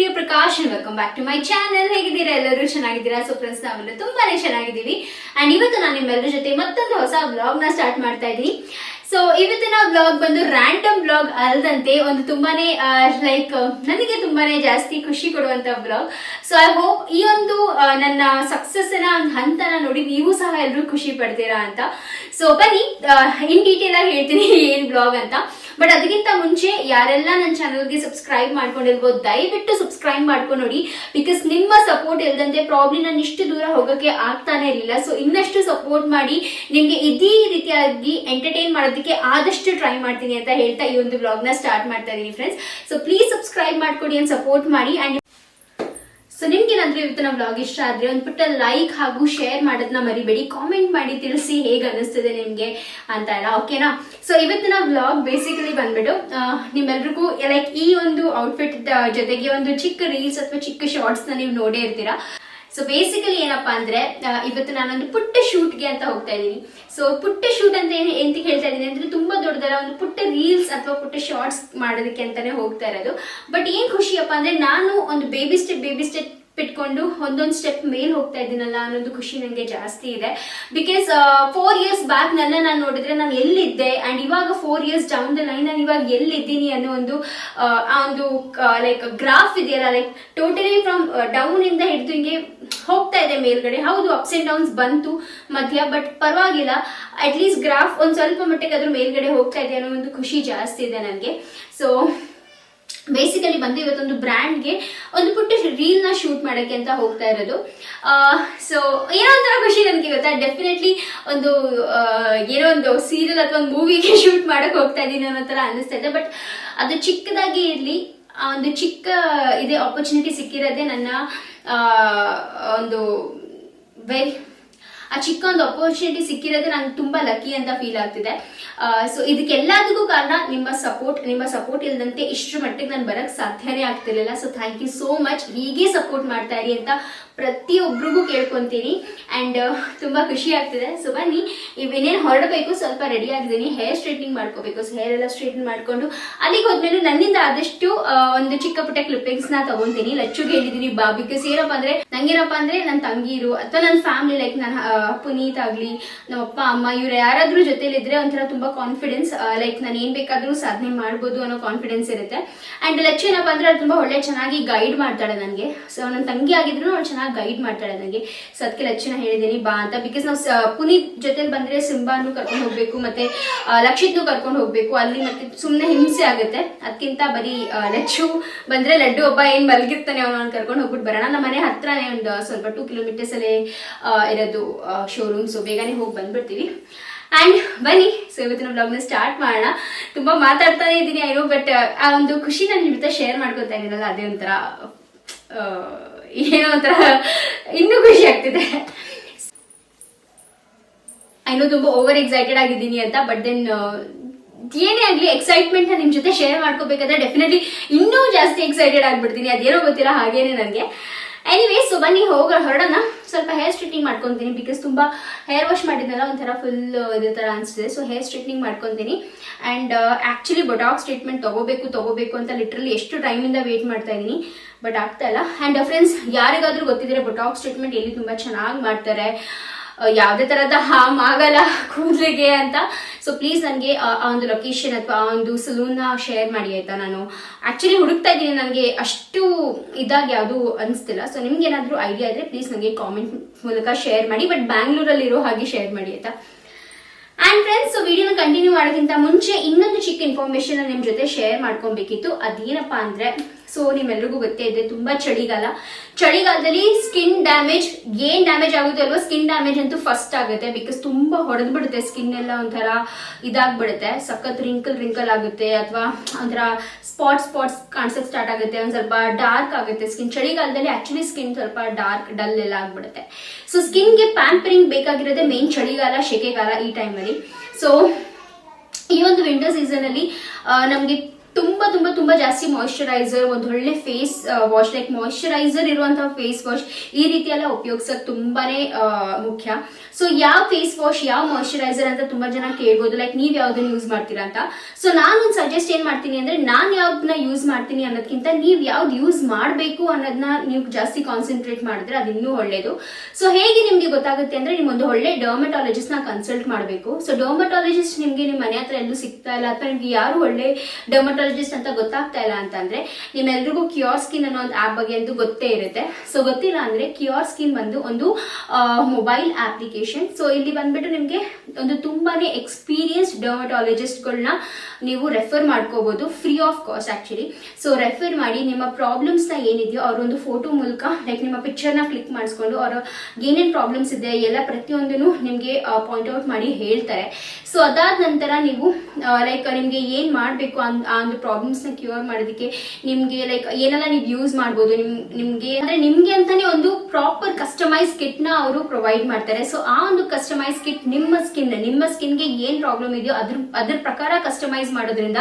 Priya Prakash welcome back to my channel ಹೇಗಿದ್ದೀರಾ ಎಲ್ಲರೂ? ಚೆನ್ನಾಗಿದ್ದೀರಾ? ಸೊ ಫ್ರೆಂಡ್ಸ್ ನಾವೆಲ್ಲ ತುಂಬಾನೇ ಚೆನ್ನಾಗಿದ್ದೀವಿ. ಅಂಡ್ ಇವತ್ತು ನಾನು ನಿಮ್ಮೆಲ್ಲರ ಜೊತೆ ಮತ್ತೊಂದು ಹೊಸ ಬ್ಲಾಗ್ನ ಸ್ಟಾರ್ಟ್ ಮಾಡ್ತಾ ಇದ್ದೀನಿ. ಸೊ ಇವತ್ತಿನ ಬ್ಲಾಗ್ ಬಂದು ರ್ಯಾಂಡಮ್ ಬ್ಲಾಗ್ ಅಲ್ಲದಂತೆ ಒಂದು ತುಂಬಾನೇ ಲೈಕ್ ನನಗೆ ತುಂಬಾನೇ ಜಾಸ್ತಿ ಖುಷಿ ಕೊಡುವಂತ ಬ್ಲಾಗ್ ಸೊ ಐ ಹೋಪ್ ಈ ಒಂದು ನನ್ನ ಸಕ್ಸಸ್ನ ಒಂದು ಹಂತನ ನೋಡಿ ನೀವು ಸಹ ಎಲ್ಲರೂ ಖುಷಿ ಪಡ್ತೀರಾ ಅಂತ. ಸೊ ಬನ್ನಿ ಇನ್ ಡೀಟೇಲ್ ಆಗಿ ಹೇಳ್ತೀನಿ ಏನ್ ಬ್ಲಾಗ್ ಅಂತ. ಬಟ್ ಅದಕ್ಕಿಂತ ಮುಂಚೆ ಯಾರೆಲ್ಲ ನನ್ನ ಚಾನಲ್ಗೆ ಸಬ್ಸ್ಕ್ರೈಬ್ ಮಾಡ್ಕೊಂಡಿರ್ಬೋದು, ದಯವಿಟ್ಟು ಸಬ್ಸ್ಕ್ರೈಬ್ ಮಾಡ್ಕೊಂಡು ನೋಡಿ ಬಿಕಾಸ್ ನಿಮ್ಮ ಸಪೋರ್ಟ್ ಇಲ್ಲದಂತೆ ಪ್ರಾಬ್ಲಿ ನಾನು ಇಷ್ಟು ದೂರ ಹೋಗೋಕ್ಕೆ ಆಗ್ತಾನೆ ಇರಲಿಲ್ಲ. ಸೊ ಇನ್ನಷ್ಟು ಸಪೋರ್ಟ್ ಮಾಡಿ ನಿಮಗೆ ಇದೇ ರೀತಿಯಾಗಿ ಎಂಟರ್ಟೈನ್ ಮಾಡೋದಕ್ಕೆ ಆದಷ್ಟು ಟ್ರೈ ಮಾಡ್ತೀನಿ ಅಂತ ಹೇಳ್ತಾ ಈ ಒಂದು ಬ್ಲಾಗ್ನ ಸ್ಟಾರ್ಟ್ ಮಾಡ್ತಾ ಇದ್ದೀನಿ ಫ್ರೆಂಡ್ಸ್ ಸೊ ಪ್ಲೀಸ್ ಸಬ್ಸ್ಕ್ರೈಬ್ ಮಾಡ್ಕೊಡಿ ಅಂಡ್ ಸಪೋರ್ಟ್ ಮಾಡಿ. ಅಂಡ್ ಸೊ ನಿಮ್ಗೆ ಏನಾದ್ರೂ ನಾವು ವ್ಲಾಗ್ ಇಷ್ಟ ಆದ್ರೆ ಒಂದು ಪುಟ್ಟ ಲೈಕ್ ಹಾಗೂ ಶೇರ್ ಮಾಡೋದನ್ನ ಮರಿಬೇಡಿ. ಕಾಮೆಂಟ್ ಮಾಡಿ ತಿಳಿಸಿ ಹೇಗೆ ಅನಿಸ್ತದೆ ನಿಮ್ಗೆ ಅಂತ ಎಲ್ಲ ಓಕೆನಾ ಸೊ ಇವತ್ತಿನ ವ್ಲಾಗ್ ಬೇಸಿಕಲಿ ಬಂದ್ಬಿಟ್ಟು ನಿಮ್ಮೆಲ್ರಿಗೂ ಲೈಕ್ ಈ ಒಂದು ಔಟ್ಫಿಟ್ ಜೊತೆಗೆ ಒಂದು ಚಿಕ್ಕ ರೀಲ್ಸ್ ಅಥವಾ ಚಿಕ್ಕ ಶಾರ್ಟ್ಸ್ನ ನೀವು ನೋಡೇ ಇರ್ತೀರಾ? ಸೊ ಬೇಸಿಕಲಿ ಏನಪ್ಪಾ ಅಂದ್ರೆ ಇವತ್ತು ನಾನೊಂದು ಪುಟ್ಟ ಶೂಟ್ಗೆ ಅಂತ ಹೋಗ್ತಾ ಇದ್ದೀನಿ. ಸೊ ಪುಟ್ಟ ಶೂಟ್ ಅಂತ ಏನು, ಎಂತ ಹೇಳ್ತಾ ಇದ್ದೀನಿ ಅಂದ್ರೆ ತುಂಬಾ ದೊಡ್ಡದಲ್ಲ ಒಂದು ಪುಟ್ಟ ರೀಲ್ಸ್ ಅಥವಾ ಪುಟ್ಟ ಶಾರ್ಟ್ಸ್ ಮಾಡೋದಕ್ಕೆ ಅಂತಾನೆ ಹೋಗ್ತಾ ಇರೋದು. ಬಟ್ ಏನ್ ಖುಷಿಯಪ್ಪ ಅಂದ್ರೆ ನಾನು ಒಂದು ಬೇಬಿ ಸ್ಟೆಪ್ ಬೇಬಿ ಸ್ಟೆಪ್ ಇಟ್ಕೊಂಡು ಒಂದೊಂದು ಸ್ಟೆಪ್ ಮೇಲ್ ಹೋಗ್ತಾ ಇದ್ದೀನಲ್ಲ ಅನ್ನೋದು ಖುಷಿ ನನಗೆ ಜಾಸ್ತಿ ಇದೆ. ಬಿಕಾಸ್ ಫೋರ್ ಇಯರ್ಸ್ ಬ್ಯಾಕ್ ನನ್ನ ನಾನು ನೋಡಿದ್ರೆ ನಾನು ಎಲ್ಲಿದ್ದೆ? ಅಂಡ್ ಇವಾಗ four years down the line ನಾನು ಇವಾಗ ಎಲ್ಲಿದ್ದೀನಿ ಅನ್ನೋ ಒಂದು ಆ, ಆ ಒಂದು ಲೈಕ್ ಗ್ರಾಫ್ ಇದೆಯಲ್ಲ ಲೈಕ್ ಟೋಟಲಿ ಫ್ರಮ್ ಡೌನ್ ಇಂದ ಹಿಡಿದು ಹಿಂಗೆ ಹೋಗ್ತಾ ಇದೆ ಮೇಲ್ಗಡೆ. ಹೌದು ಅಪ್ಸ್ ಅಂಡ್ ಡೌನ್ಸ್ ಬಂತು ಮಧ್ಯ ಬಟ್ ಪರವಾಗಿಲ್ಲ. ಅಟ್ ಲೀಸ್ಟ್ ಗ್ರಾಫ್ ಒಂದು ಸ್ವಲ್ಪ ಮಟ್ಟಿಗೆ ಅದ್ರ ಮೇಲ್ಗಡೆ ಹೋಗ್ತಾ ಇದೆ ಅನ್ನೋ ಒಂದು ಖುಷಿ ಜಾಸ್ತಿ ಇದೆ ನನಗೆ ಸೊ ಬೇಸಿಕಲಿ ಬಂದು ಇವತ್ತೊಂದು ಬ್ರ್ಯಾಂಡ್ಗೆ ಒಂದು ಪುಟ್ಟ ರೀಲ್ನ ಶೂಟ್ ಮಾಡೋಕ್ಕೆ ಅಂತ ಹೋಗ್ತಾ ಇರೋದು. ಸೊ ಏನೋ ಒಂಥರ ಖುಷಿ ನನಗೆ ಗೊತ್ತಾ? ಡೆಫಿನೆಟ್ಲಿ ಒಂದು ಏನೋ ಒಂದು ಸೀರಿಯಲ್ ಅಥವಾ ಒಂದು ಮೂವಿಗೆ ಶೂಟ್ ಮಾಡೋಕೆ ಹೋಗ್ತಾ ಇದ್ದೀನಿ ಅನ್ನೋ ಥರ ಅನ್ನಿಸ್ತಾ ಇದೆ. ಬಟ್ ಅದು ಚಿಕ್ಕದಾಗಿ ಇರಲಿ ಒಂದು ಚಿಕ್ಕ ಇದೇ ಆಪರ್ಚುನಿಟಿ ಸಿಕ್ಕಿರೋದೇ ನನ್ನ ಒಂದು ವೆರಿ ಆ ಚಿಕ್ಕ ಒಂದು ಅಪರ್ಚುನಿಟಿ ಸಿಕ್ಕಿರೋದೇ ನಂಗೆ ತುಂಬಾ ಲಕ್ಕಿ ಅಂತ ಫೀಲ್ ಆಗ್ತಿದೆ. ಸೊ ಇದಕ್ಕೆಲ್ಲದಕ್ಕೂ ಕಾರಣ ನಿಮ್ಮ ಸಪೋರ್ಟ್ ನಿಮ್ಮ ಸಪೋರ್ಟ್ ಇಲ್ಲದಂತೆ ಇಷ್ಟರ ಮಟ್ಟಿಗೆ ನಾನು ಬರಕ್ ಸಾಧ್ಯನೇ ಆಗ್ತಿರ್ಲಿಲ್ಲ. So thank you so much ಹೀಗೆ ಸಪೋರ್ಟ್ ಮಾಡ್ತಾ ಇರಿ ಅಂತ ಪ್ರತಿಯೊಬ್ಬರಿಗೂ ಕೇಳ್ಕೊಂತೀನಿ. ಆ್ಯಂಡ್ ತುಂಬ ಖುಷಿ ಆಗ್ತಿದೆ. ಸೊ ಬನ್ನಿ. ಇವೇನೇನು ಹೊರಡಬೇಕು, ಸ್ವಲ್ಪ ರೆಡಿ ಆಗಿದ್ದೀನಿ. ಹೇರ್ ಸ್ಟ್ರೈಟ್ನಿಂಗ್ ಮಾಡ್ಕೋಬೇಕು. ಸೊ ಹೇರ್ ಎಲ್ಲ ಸ್ಟ್ರೈಟ್ನಿಂಗ್ ಮಾಡ್ಕೊಂಡು, ಅಲ್ಲಿಗೆ ಹೋದ್ಮೇಲೆ ನನ್ನಿಂದ ಆದಷ್ಟು ಒಂದು ಚಿಕ್ಕ ಪುಟ್ಟ ಕ್ಲಿಪ್ಪಿಂಗ್ಸ್ನ ತಗೊಂತೀನಿ. ಲಚ್ಚುಗೆ ಹೇಳಿದೀನಿ ಬಾ ಬಿಕಾಸ್ ಏನಪ್ಪ ಅಂದರೆ, ನಂಗೇನಪ್ಪ ಅಂದರೆ ನನ್ನ ತಂಗಿರು ಅಥವಾ ನನ್ನ ಫ್ಯಾಮಿಲಿ ಲೈಕ್ ನನ್ನ ಪುನೀತ್ ಆಗಲಿ ನಮ್ಮ ಅಪ್ಪ ಅಮ್ಮ, ಇವ್ರು ಯಾರಾದ್ರೂ ಜೊತೆಲಿ ಇದ್ರೆ ಒಂಥರ ತುಂಬಾ ಕಾನ್ಫಿಡೆನ್ಸ್ ಲೈಕ್ ನಾನು ಏನು ಬೇಕಾದರೂ ಸಾಧನೆ ಮಾಡ್ಬೋದು ಅನ್ನೋ ಕಾನ್ಫಿಡೆನ್ಸ್ ಇರುತ್ತೆ. ಅಂಡ್ ಲಚ್ಚು ಏನಪ್ಪ ಅಂದ್ರೆ, ಅದು ತುಂಬಾ ಒಳ್ಳೆ ಚೆನ್ನಾಗಿ ಗೈಡ್ ಮಾಡ್ತಾಳೆ ನನಗೆ. ಸೊ ನನ್ನ ತಂಗಿ ಆಗಿದ್ರು ಅವಳು ಚೆನ್ನಾಗಿ ಗೈಡ್ ಮಾಡ್ತಾಳೆ ನನಗೆ ಸೊ ಅದಕ್ಕೆ ಲಕ್ಷಣ ಹೇಳಿದ್ದೀನಿ, ಬಾ ಅಂತ. ಬಿಕಾಸ್ ನಾವು ಪುನೀತ್ ಜೊತೆಲಿ ಬಂದರೆ ಸಿಂಬಾನು ಕರ್ಕೊಂಡು ಹೋಗ್ಬೇಕು, ಮತ್ತೆ ಲಕ್ಷಿತ್ನು ಕರ್ಕೊಂಡು ಹೋಗ್ಬೇಕು. ಅಲ್ಲಿ ಮತ್ತೆ ಸುಮ್ಮನೆ ಹಿಂಸೆ ಆಗುತ್ತೆ. ಅದಕ್ಕಿಂತ ಬರೀ ಲಚ್ಚು ಬಂದರೆ ಲಡ್ಡು ಒಬ್ಬ ಏನು ಮಲಗಿರ್ತಾನೆ ಅವನು ಕರ್ಕೊಂಡು ಹೋಗ್ಬಿಟ್ಟು ಬರೋಣ. ನಮ್ಮ ಮನೆ ಹತ್ರನೇ ಒಂದು ಸ್ವಲ್ಪ ಟೂ ಕಿಲೋಮೀಟರ್ಸಲ್ಲೇ ಇರೋದು ಶೋರೂಮ್ ಸೊ ಬೇಗನೆ ಹೋಗಿ ಬಂದ್ಬಿಡ್ತೀವಿ. ಆ್ಯಂಡ್ ಬನ್ನಿ. ಸೊ ಇವತ್ತಿನ ಬ್ಲಾಗ್ನ ಸ್ಟಾರ್ಟ್ ಮಾಡೋಣ. ತುಂಬ ಮಾತಾಡ್ತಾನೆ ಇದ್ದೀನಿ ಐನೋ ಬಟ್ ಆ ಒಂದು ಖುಷಿ ನಾನು ನಿಮ್ಮ ಜೊತೆ ಶೇರ್ ಮಾಡ್ಕೊತಾ ಇದ್ದೀನಲ್ಲ, ಅದೇ ಒಂಥರ ಏನೋ ಒಂಥರ ಇನ್ನೂ ಖುಷಿ ಆಗ್ತಿದೆ. ಐನೋ ತುಂಬ ಓವರ್ ಎಕ್ಸೈಟೆಡ್ ಆಗಿದ್ದೀನಿ ಅಂತ ಬಟ್ ದೆನ್ ಏನೇ ಆಗಲಿ ಎಕ್ಸೈಟ್ಮೆಂಟ್ ನಿಮ್ಮ ಜೊತೆ ಶೇರ್ ಮಾಡ್ಕೋಬೇಕಾದ್ರೆ ಡೆಫಿನೆಟ್ಲಿ ಇನ್ನೂ ಜಾಸ್ತಿ ಎಕ್ಸೈಟೆಡ್ ಆಗಿಬಿಡ್ತೀನಿ. ಅದೇನೋ ಗೊತ್ತಿರೋ ಹಾಗೇನೆ ನನಗೆ ಎನಿವೇ ಸೊ ಬನ್ನಿ ಹೋಗ ಹೊರಡೋಣ. ಸ್ವಲ್ಪ ಹೇರ್ ಸ್ಟ್ರೈಟ್ನಿಂಗ್ ಮಾಡ್ಕೊತೀನಿ ಬಿಕಾಸ್ ತುಂಬ ಹೇರ್ ವಾಶ್ ಮಾಡಿದ್ನಲ್ಲ, ಒಂಥರ ಫುಲ್ ಇದೇ ಥರ ಅನಿಸ್ತಿದೆ. ಸೊ ಹೇರ್ ಸ್ಟ್ರೈಟ್ನಿಂಗ್ ಮಾಡ್ಕೊತೀನಿ. ಆ್ಯಂಡ್ ಆ್ಯಕ್ಚುಲಿ ಬೊಟಾಕ್ಸ್ ಟ್ರೀಟ್ಮೆಂಟ್ ತಗೋಬೇಕು ತಗೋಬೇಕು ಅಂತ ಲಿಟ್ರಲಿ ಎಷ್ಟು ಟೈಮಿಂದ ವೇಟ್ ಮಾಡ್ತಾ ಇದ್ದೀನಿ. ಬಟ್ ಆಗ್ತಾ ಇಲ್ಲ. ಆ್ಯಂಡ್ ಫ್ರೆಂಡ್ಸ್ ಯಾರಿಗಾದರೂ ಗೊತ್ತಿದ್ರೆ ಬೊಟಾಕ್ಸ್ ಟ್ರೀಟ್ಮೆಂಟ್ ಎಲ್ಲಿ ತುಂಬ ಚೆನ್ನಾಗಿ ಮಾಡ್ತಾರೆ. ಯಾವುದೇ ತರದ ಹಾಮ್ ಆಗಲ್ಲ ಕೂದಲಿಗೆ ಅಂತ. ಸೊ ಪ್ಲೀಸ್ ನನಗೆ ಆ ಒಂದು ಲೊಕೇಶನ್ ಅಥವಾ ಆ ಒಂದು ಸಲೂನ್ನ ಶೇರ್ ಮಾಡಿ ಆಯ್ತಾ ನಾನು. ಆಕ್ಚುಲಿ ಹುಡುಕ್ತಾ ಇದ್ದೀನಿ, ನನಗೆ ಅಷ್ಟು ಇದಾಗಿ ಯಾವುದು ಅನಿಸ್ತಿಲ್ಲ. ಸೊ ನಿಮ್ಗೆ ಏನಾದರೂ ಐಡಿಯಾ ಇದ್ರೆ ಪ್ಲೀಸ್ ನನಗೆ ಕಾಮೆಂಟ್ ಮೂಲಕ ಶೇರ್ ಮಾಡಿ ಬಟ್ ಬ್ಯಾಂಗ್ಳೂರಲ್ಲಿ ಇರೋ ಹಾಗೆ ಶೇರ್ ಮಾಡಿ ಆಯ್ತಾ. ಆ್ಯಂಡ್ ಫ್ರೆಂಡ್ಸ್ ವಿಡಿಯೋನ ಕಂಟಿನ್ಯೂ ಮಾಡೋದಕ್ಕಿಂತ ಮುಂಚೆ ಇನ್ನೊಂದು ಚಿಕ್ಕ ಇನ್ಫಾರ್ಮೇಶನ್ ನಿಮ್ಮ ಜೊತೆ ಶೇರ್ ಮಾಡ್ಕೊಬೇಕಿತ್ತು. ಅದೇನಪ್ಪ ಅಂದ್ರೆ ಸೊ ನಿಮ್ಮೆಲ್ರಿಗೂ ಗೊತ್ತೇ ಇದೆ, ತುಂಬಾ ಚಳಿಗಾಲ. ಚಳಿಗಾಲದಲ್ಲಿ ಸ್ಕಿನ್ ಡ್ಯಾಮೇಜ್ ಏನ್ ಡ್ಯಾಮೇಜ್ ಆಗುತ್ತೆ ಅಲ್ವಾ? ಸ್ಕಿನ್ ಡ್ಯಾಮೇಜ್ ಅಂತೂ ಫಸ್ಟ್ ಆಗುತ್ತೆ ಬಿಕಾಸ್ ತುಂಬಾ ಹೊಡೆದ್ ಬಿಡುತ್ತೆ ಸ್ಕಿನ್ ಎಲ್ಲ ಒಂಥರ ಇದಾಗ್ಬಿಡುತ್ತೆ. ಸಖತ್ ರಿಂಕಲ್ ರಿಂಕಲ್ ಆಗುತ್ತೆ, ಅಥವಾ ಒಂಥರ ಸ್ಪಾಟ್ ಸ್ಪಾಟ್ಸ್ ಕಾಣಿಸಕ್ ಸ್ಟಾರ್ಟ್ ಆಗುತ್ತೆ, ಒಂದ್ ಸ್ವಲ್ಪ ಡಾರ್ಕ್ ಆಗುತ್ತೆ ಸ್ಕಿನ್ ಚಳಿಗಾಲದಲ್ಲಿ ಆಕ್ಚುಲಿ ಸ್ಕಿನ್ ಸ್ವಲ್ಪ ಡಾರ್ಕ್ ಡಲ್ ಎಲ್ಲ ಆಗ್ಬಿಡುತ್ತೆ. ಸೊ ಸ್ಕಿನ್ಗೆ ಪ್ಯಾಂಪರಿಂಗ್ ಬೇಕಾಗಿರೋದೇ ಮೇನ್ ಚಳಿಗಾಲ, ಶೆಕೆಗಾಲ ಈ ಟೈಮಲ್ಲಿ ಸೊ ಈ ಒಂದು ವಿಂಟರ್ ಸೀಸನ್ ಅಲ್ಲಿ ನಮ್ಗೆ ತುಂಬಾ ತುಂಬಾ ತುಂಬಾ ಜಾಸ್ತಿ ಮಾಯಿಶ್ಚರೈಸರ್ ಒಂದು ಒಳ್ಳೆ ಫೇಸ್ ವಾಶ್ ಲೈಕ್ ಮಾಯಿಶ್ಚರೈಸರ್ ಇರುವಂತಹ ಫೇಸ್ ವಾಶ್ ಈ ರೀತಿ ಎಲ್ಲ ಉಪಯೋಗಿಸೋದು ತುಂಬಾನೇ ಮುಖ್ಯ. ಸೊ ಯಾವ ಫೇಸ್ ವಾಶ್ ಯಾವ ಮಾಯಿಶ್ಚರೈಸರ್ ಅಂತ ತುಂಬಾ ಜನ ಕೇಳ್ಬೋದು. ಲೈಕ್ ನೀವು ಯಾವ್ದನ್ನ ಯೂಸ್ ಮಾಡ್ತೀರಾ ಅಂತ. ಸೊ ನಾನು ಸಜೆಸ್ಟ್ ಏನ್ ಮಾಡ್ತೀನಿ ಅಂದ್ರೆ, ನಾನ್ ಯಾವ್ದನ್ನ ಯೂಸ್ ಮಾಡ್ತೀನಿ ಅನ್ನೋದಕ್ಕಿಂತ ನೀವು ಯಾವ್ದು ಯೂಸ್ ಮಾಡಬೇಕು ಅನ್ನೋದನ್ನ ನೀವು ಜಾಸ್ತಿ ಕಾನ್ಸಂಟ್ರೇಟ್ ಮಾಡಿದ್ರೆ ಅದು ಇನ್ನೂ ಒಳ್ಳೇದು. ಸೊ ಹೇಗೆ ನಿಮ್ಗೆ ಗೊತ್ತಾಗುತ್ತೆ ಅಂದ್ರೆ ಒಂದು ಒಳ್ಳೆ ಡರ್ಮಟಾಲಜಿಸ್ಟ್ನ ಕನ್ಸಲ್ಟ್ ಮಾಡಬೇಕು. ಸೊ ಡರ್ಮಟಾಲಜಿಸ್ಟ್ ನಿಮ್ಗೆ ನಿಮ್ಮ ಮನೆ ಹತ್ರ ಎಲ್ಲೂ ಸಿಗ್ತಾ ಇಲ್ಲ. ಅಥವಾ ನಿಮ್ಗೆ ಯಾರು ಒಳ್ಳೆ ಡರ್ಮಟಾಲಜಿಸ್ಟ್ ಅಂತ ಗೊತ್ತಾಗ್ತಾ ಇಲ್ಲ ಅಂತಂದ್ರೆ ನಿಮ್ಮೆಲ್ರಿಗೂ ಕ್ಯೂರ್ ಸ್ಕಿನ್ ಅನ್ನೋ ಒಂದು ಆಪ್ ಬಗ್ಗೆ ಅಂತೂ ಗೊತ್ತೇ ಇರುತ್ತೆ. ಸೊ ಗೊತ್ತಿಲ್ಲ ಅಂದ್ರೆ ಕ್ಯೂರ್ ಸ್ಕಿನ್ ಬಂದು ಒಂದು ಮೊಬೈಲ್ ಅಪ್ಲಿಕೇಶನ್ ಸೊ ಇಲ್ಲಿ ಬಂದ್ಬಿಟ್ಟು ನಿಮಗೆ ಒಂದು ತುಂಬಾನೇ ಎಕ್ಸ್ಪೀರಿಯನ್ಸ್ಡ್ ಡರ್ಮಟಾಲಜಿಸ್ಟ್ಗಳನ್ನ ನೀವು ರೆಫರ್ ಮಾಡ್ಕೋಬಹುದು free of cost actually so refer ಮಾಡಿ ನಿಮ್ಮ ಪ್ರಾಬ್ಲಮ್ಸ್ನ ಏನಿದೆಯೋ ಅವ್ರ ಒಂದು ಫೋಟೋ ಮೂಲಕ ಲೈಕ್ ನಿಮ್ಮ ಪಿಕ್ಚರ್ನ ಕ್ಲಿಕ್ ಮಾಡಿಸ್ಕೊಂಡು ಅವ್ರ ಏನೇನು ಪ್ರಾಬ್ಲಮ್ಸ್ ಇದೆ, ಎಲ್ಲ ಪ್ರತಿಯೊಂದನ್ನು ನಿಮ್ಗೆ ಪಾಯಿಂಟ್ ಔಟ್ ಮಾಡಿ ಹೇಳ್ತಾರೆ. ಸೊ ಅದಾದ ನಂತರ ನೀವು ಲೈಕ್ ನಿಮ್ಗೆ ಏನ್ ಮಾಡ್ಬೇಕು ಒಂದು ಪ್ರಾಬ್ಲಮ್ಸ್ನ ಕ್ಯೂರ್ ಮಾಡೋದಕ್ಕೆ ನಿಮ್ಗೆ ಲೈಕ್ ಏನೆಲ್ಲ ನೀವು ಯೂಸ್ ಮಾಡ್ಬೋದು, ನಿಮ್, ನಿಮ್ಗೆ, ಅಂದ್ರೆ ನಿಮ್ಗೆ ಅಂತಾನೆ ಒಂದು ಪ್ರಾಪರ್ ಕಸ್ಟಮೈಸ್ ಕಿಟ್ನ ಅವರು ಪ್ರೊವೈಡ್ ಮಾಡ್ತಾರೆ. ಸೊ ಆ ಒಂದು ಕಸ್ಟಮೈಸ್ ಕಿಟ್ ನಿಮ್ಮ ಸ್ಕಿನ್ ನಿಮ್ಮ ಸ್ಕಿನ್ಗೆ ಏನ್ ಪ್ರಾಬ್ಲಮ್ ಇದೆಯೋ ಅದ್ರ ಅದ್ರ ಪ್ರಕಾರ ಕಸ್ಟಮೈಸ್ ಮಾಡೋದ್ರಿಂದ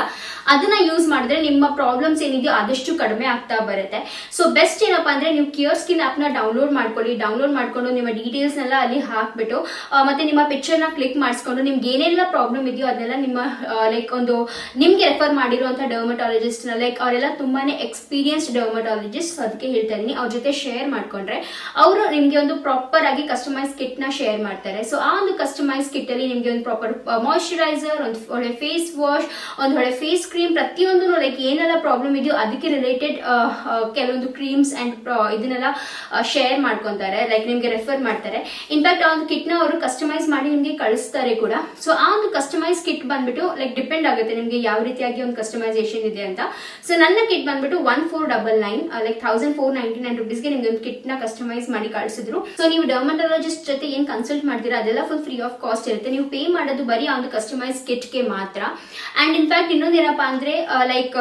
ಅದನ್ನ ಯೂಸ್ ಮಾಡಿದ್ರೆ ನಿಮ್ಮ ಪ್ರಾಬ್ಲಮ್ಸ್ ಏನಿದೆಯೋ ಆದಷ್ಟು ಕಡಿಮೆ ಆಗ್ತಾ ಬರುತ್ತೆ. ಸೊ ಬೆಸ್ಟ್ ಏನಪ್ಪಾ ಅಂದ್ರೆ ನೀವು ಕ್ಯೂರ್ ಸ್ಕಿನ್ ಆಪ್ನ ಡೌನ್ಲೋಡ್ ಮಾಡ್ಕೊಳ್ಳಿ. ಡೌನ್ಲೋಡ್ ಮಾಡ್ಕೊಂಡು ನಿಮ್ಮ ಡೀಟೇಲ್ಸ್ ನೆಲ್ಲ ಅಲ್ಲಿ ಹಾಕ್ಬಿಟ್ಟು ಮತ್ತೆ ನಿಮ್ಮ ಪಿಕ್ಚರ್ನ ಕ್ಲಿಕ್ ಮಾಡಿಸ್ಕೊಂಡು ನಿಮ್ಗೆ ಏನೆಲ್ಲ ಪ್ರಾಬ್ಲಮ್ ಇದೆಯೋ ಅದನ್ನೆಲ್ಲ ನಿಮ್ಮ ಲೈಕ್ ಒಂದು ನಿಮ್ಗೆ ರೆಫರ್ ಮಾಡಿರುವಂತ ಡರ್ಮಟಾಲಜಿಸ್ಟ್ನ ಲೈಕ್ ಅವರೆಲ್ಲ ತುಂಬಾನೇ ಎಕ್ಸ್ಪೀರಿಯನ್ಸ್ಡ್ ಡರ್ಮಟಾಲಜಿಸ್ಟ್ ಅದಕ್ಕೆ ಹೇಳ್ತಾ ಇದೀನಿ ಅವ್ರ ಜೊತೆ ಶೇರ್ ಮಾಡ್ಕೊಂಡ್ರೆ, ಅವರು ನಿಮ್ಗೆ ಒಂದು ಪ್ರಾಪರ್ ಆಗಿ ಕಸ್ಟಮೈಸ್ ಕಿಟ್ನ ಶೇರ್ ಮಾಡ್ತಾರೆ. ಸೊ ಆ ಒಂದು ಕಸ್ಟಮೈಸ್ ಕಿಟ್ ಅಲ್ಲಿ ನಿಮ್ಗೆ ಒಂದು ಪ್ರಾಪರ್ ಮಾಯಿಶ್ಚರೈಸರ್ ಒಂದು ಒಳ್ಳೆ ಫೇಸ್ ವಾಶ್ ಒಂದು ಒಳ್ಳೆ ಫೇಸ್ ಕ್ರೀಮ್ ಪ್ರತಿಯೊಂದು ಲೈಕ್ ಏನೆಲ್ಲ ಪ್ರಾಬ್ಲಮ್ ಇದೆಯೋ ಅದಕ್ಕೆ ರಿಲೇಟೆಡ್ ಕೆಲವೊಂದು ಕ್ರೀಮ್ಸ್ ಅಂಡ್ ಇದನ್ನೆಲ್ಲ ಶೇರ್ ಮಾಡ್ಕೊಂತಾರೆ. ಲೈಕ್ ನಿಮ್ಗೆ ರೆಫರ್ ಮಾಡ್ತಾರೆ. ಇನ್ಫ್ಯಾಕ್ಟ್ ಆ ಒಂದು ಕಿಟ್ನ ಅವರು ಕಸ್ಟಮೈಸ್ ಮಾಡಿ ನಿಮ್ಗೆ ಕಳಿಸ್ತಾರೆ ಕೂಡ. ಸೊ ಆ ಒಂದು ಕಸ್ಟಮೈಸ್ ಕಿಟ್ ಬಂದ್ಬಿಟ್ಟು ಲೈಕ್ ಡಿಪೆಂಡ್ ಆಗುತ್ತೆ ನಿಮ್ಗೆ ಯಾವ ರೀತಿಯಾಗಿ ಒಂದು ಕಸ್ಟಮೈಸೇಷನ್ ಇದೆ ಅಂತ. ಸೊ ನನ್ನ ಕಿಟ್ ಬಂದ್ಬಿಟ್ಟು one four double nine like thousand four ninety nine ರುಪೀಸ್ಗೆ ನಿಮ್ಗೆ ಒಂದು ಕಿಟ್ನ ಕಸ್ಟಮೈಸ್ ಮಾಡಿ ಕಳಿಸಿದ್ರು. ಸೊ ನೀವು ಡರ್ಮಟಾಲಜಿಸ್ಟ್ ಜೊತೆ ಏನ್ ಕನ್ಸಲ್ಟ್ ಮಾಡ್ತೀರಾ, ಅದೆಲ್ಲ ಫುಲ್ ಫ್ರೀ ಆಫ್ ಕಾಸ್ಟ್ ಇರುತ್ತೆ. ನೀವು ಪೇ ಮಾಡೋದು ಬರೀ ಆ ಒಂದು ಕಸ್ಟಮೈಸ್ ಕಿಟ್ಗೆ ಮಾತ್ರ. ಅಂಡ್ ಇನ್ಫ್ಯಾಕ್ಟ್ ಇನ್ನೊಂದೇನಪ್ಪ ಅಂದ್ರೆ ಲೈಕ್